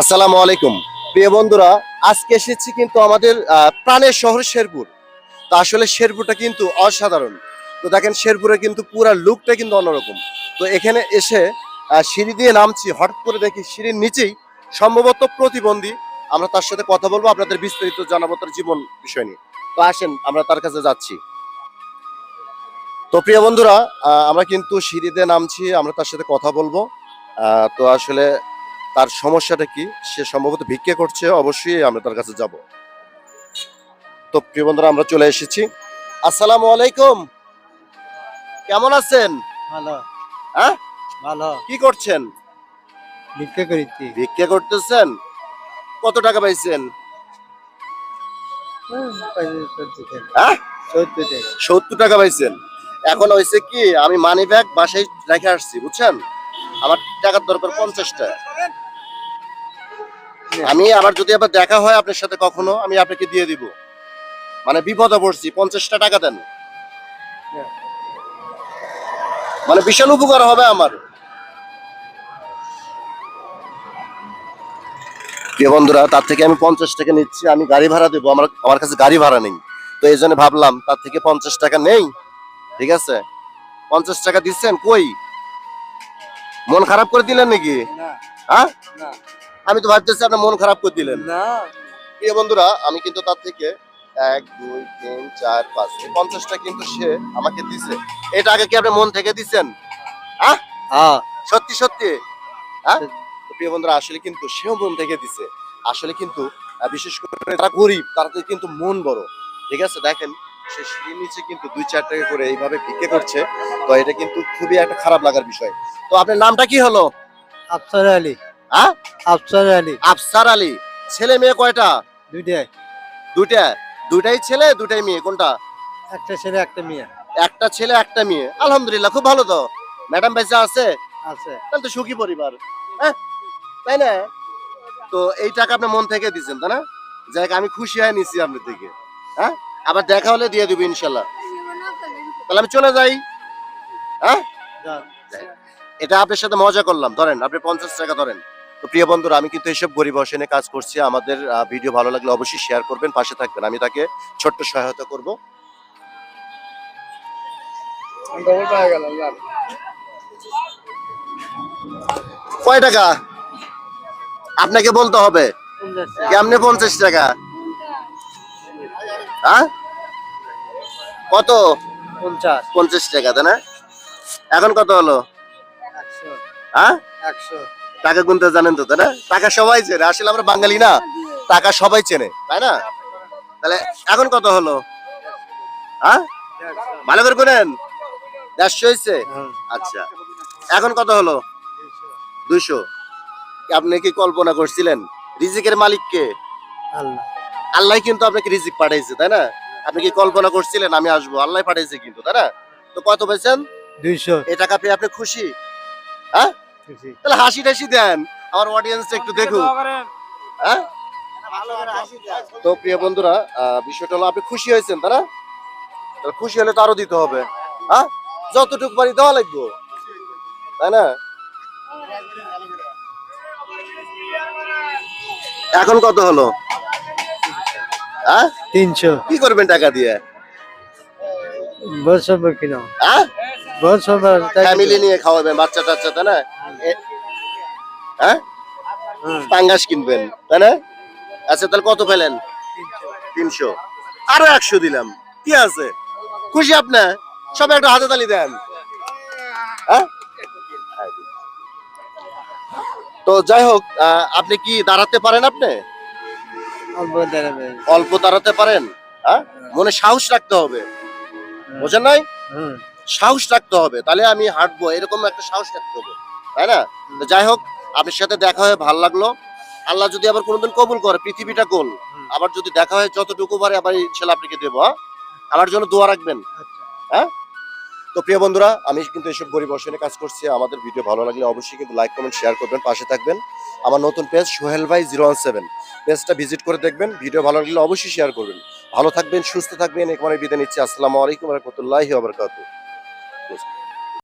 আসসালামু আলাইকুম। প্রিয় বন্ধুরা, আজকে এসেছি কিন্তু আমাদের প্রাণের শহর শেরপুর। তো আসলে শেরপুরটা কিন্তু অসাধারণ। তো দেখেন শেরপুরে কিন্তু পুরা লুকটা কিন্তু অন্যরকম। তো এখানে এসে সিঁড়ি দিয়ে নামছি, হঠাৎ করে দেখি সিঁড়ির নিচেই সম্ভবত প্রতিবন্ধী। আমরা তার সাথে কথা বলব, আপনাদের বিস্তারিত জানাব তার জীবন বিষয় নিয়ে। তো আসেন, আমরা তার কাছে যাচ্ছি। তো প্রিয় বন্ধুরা আমরা কিন্তু সিঁড়িতে নামছি, আমরা তার সাথে কথা বলব। তো আসলে তার সমস্যাটা কি? সে সম্ভবত ভিক্ষে করছে অবশ্যই আমরা তার কাছে যাব। তো প্রিয় বন্ধুরা আমরা চলে এসেছি। আসসালামু আলাইকুম। কেমন আছেন? ভালো। হ্যাঁ? ভালো। কি করছেন? ভিক্ষা করিছি ভিক্ষে করতেছেন? কত টাকা পাইছেন? হ্যাঁ? সত্তর টাকা। পাইছেন। এখন হয়েছে কি আমি মানি ব্যাগ বাসায় রেখে আসছি বুঝছেন? আমার টাকার দরকার পঞ্চাশটা। আমি আবার যদি আবার দেখা হয় আপনার সাথে কখনো, আমি আপনাকে দিয়ে দিব। মানে বিপদে পড়ছি, পঞ্চাশটা টাকা দেন। মানে বিশাল উপকার হবে আমার। বন্ধুরা, তার থেকে আমি পঞ্চাশ টাকা নিচ্ছি, আমি গাড়ি ভাড়া দেবো। আমার আমার কাছে গাড়ি ভাড়া নেই। তো এই জন্য ভাবলাম, তার থেকে পঞ্চাশ টাকা নেই। ঠিক আছে? পঞ্চাশ টাকা দিচ্ছেন, কই? মন খারাপ করে দিলেন নাকি? হ্যাঁ আমি তো ভাবতেছি আপনার মন খারাপ করে দিলেন। না। প্রিয় বন্ধুরা আমি কিন্তু তার থেকে এক দুই তিন চার পাঁচ এই পঞ্চাশটা কিন্তু সে আমাকে দিছে। এটা আগে কি আপনি মন থেকে দিচ্ছেন হ্যাঁ সত্যি সত্যি? হ্যাঁ প্রিয় বন্ধুরা আসলে কিন্তু সেও মন থেকে দিছে। আসলে কিন্তু বিশেষ করে যারা গরিব তারা কিন্তু মন বড়। ঠিক আছে? দেখেন সে সিঁড়ির নিচে কিন্তু দুই চার টাকা করে এইভাবে ভিক্ষে করছে। তো এটা কিন্তু খুবই একটা খারাপ লাগার বিষয়। তো আপনার নামটা কি হলো? আফসার আলী। হ্যাঁ আফসার আলী। আফসার আলী। ছেলে মেয়ে কয়টা? দুইটাই। দুইটা। দুইটাই ছেলে দুইটাই মেয়ে কোনটা? একটা ছেলে একটা মেয়ে। একটা ছেলে একটা মেয়ে। আলহামদুলিল্লাহ খুব ভালো তো। ম্যাডাম বেঁচে আছে? আছে। তাহলে তো সুখী পরিবার। হ্যাঁ? তাই না? তো এই টাকা আপনি মন থেকে দিচ্ছেন তাই না? যাক আমি খুশি হয়ে নিছি আপনার থেকে। হ্যাঁ? আবার দেখা হলে দিয়ে দেবো ইনশাল্লাহ। তাহলে আমি চলে যাই। হ্যাঁ? এটা আপনার সাথে মজা করলাম। ধরেন আপনি পঞ্চাশ টাকা ধরেন। তো প্রিয় বন্ধুরা আমি কিন্তু এসব গরিব অসেনে কাজ করছি। আমাদের ভিডিও ভালো লাগলে অবশ্যই শেয়ার করবেন পাশে থাকবেন। আমি তাকে ছোট্ট সহায়তা করব। কয় টাকা? আপনাকে বলতে হবে। কেমনে পঞ্চাশ টাকা? হ্যাঁ? কত? পঞ্চাশ। পঞ্চাশ টাকা তাই না? এখন কত হলো? হ্যাঁ? টাকা গুনতে জানেন তো তাই না? টাকা সবাই চেনে আসলে আমরা বাঙালি না টাকা সবাই চেনে তাই না? তাহলে এখন কত হলো? হ্যাঁ? ভালো করে গুনেন। দেড়শো হয়েছে? আচ্ছা। এখন কত হলো? দুইশো। আপনি কি কল্পনা করছিলেন? রিজিকের মালিককে? আল্লাহ। আল্লাহ কিন্তু আপনাকে রিজিক পাঠাইছে তাই না? আপনি কি কল্পনা করছিলেন আমি আসব? আল্লাহ পাঠাইছে কিন্তু তাই না? তো কত পেয়েছেন দুইশো। এই টাকা পেয়ে আপনি খুশি? হ্যাঁ? তাহলে হাসি টাসি দেন। আমার অডিয়েন্স একটু দেখুক। হ্যাঁ? তো প্রিয় বন্ধুরা বিষয়টা হলো আপনি খুশি হয়েছেন তাই না? তাহলে খুশি হলে তো আরও দিতে হবে। হ্যাঁ? যতটুকু পারি দেওয়া লাগবে। তাই না? এখন কত হলো? হ্যাঁ তিনশো। কি করবেন টাকা দিয়ে? বছর কিনো? হ্যাঁ বছর ফ্যামিলি নিয়ে খাওয়াবেন বাচ্চা টাচ্চা তাই না? হ্যাঁ? পাঙ্গাস কিনবেন তাই না? আচ্ছা তাহলে কত পেলেন? তিনশো। আরও একশো দিলাম। কি আছে? খুশি আপনার সবাই একটা হাতে তালি দেন। হ্যাঁ? তো যাই হোক আহ, আপনি কি দাঁড়াতে পারেন আপনি? অল্প দাঁড়াতে পারেন। হ্যাঁ? মনে সাহস রাখতে হবে। বোঝেন নাই? সাহস রাখতে হবে তাহলে আমি হাঁটবো এরকম একটা সাহস রাখতে হবে তাই না? তো যাই হোক আপনার সাথে দেখা হয়ে ভালো লাগল। আল্লাহ যদি আবার কোনোদিন কবুল করে পৃথিবীটা গোল আবার যদি দেখা হয় যতটুকু পারে আবার ইনশাল্লাহ আপনাকে দেবো হ্যাঁ? আমার জন্য দোয়া রাখবেন হ্যাঁ? তো প্রিয় বন্ধুরা, আমি কিন্তু এসব গরিব অসনে কাজ করছি। আমাদের ভিডিও ভালো লাগলে অবশ্যই কিন্তু লাইক কমেন্ট শেয়ার করবেন, পাশে থাকবেন। আমার নতুন পেজ সোহেল ভাই জিরো ওয়ান সেভেন। পেজটা ভিজিট করে দেখবেন, ভিডিও ভালো লাগলে অবশ্যই শেয়ার করবেন। ভালো থাকবেন, সুস্থ থাকবেন এখানে বিদায় নিচ্ছি। আসসালামু আলাইকুম রহমতুল্লাহি ওবরকাতুহ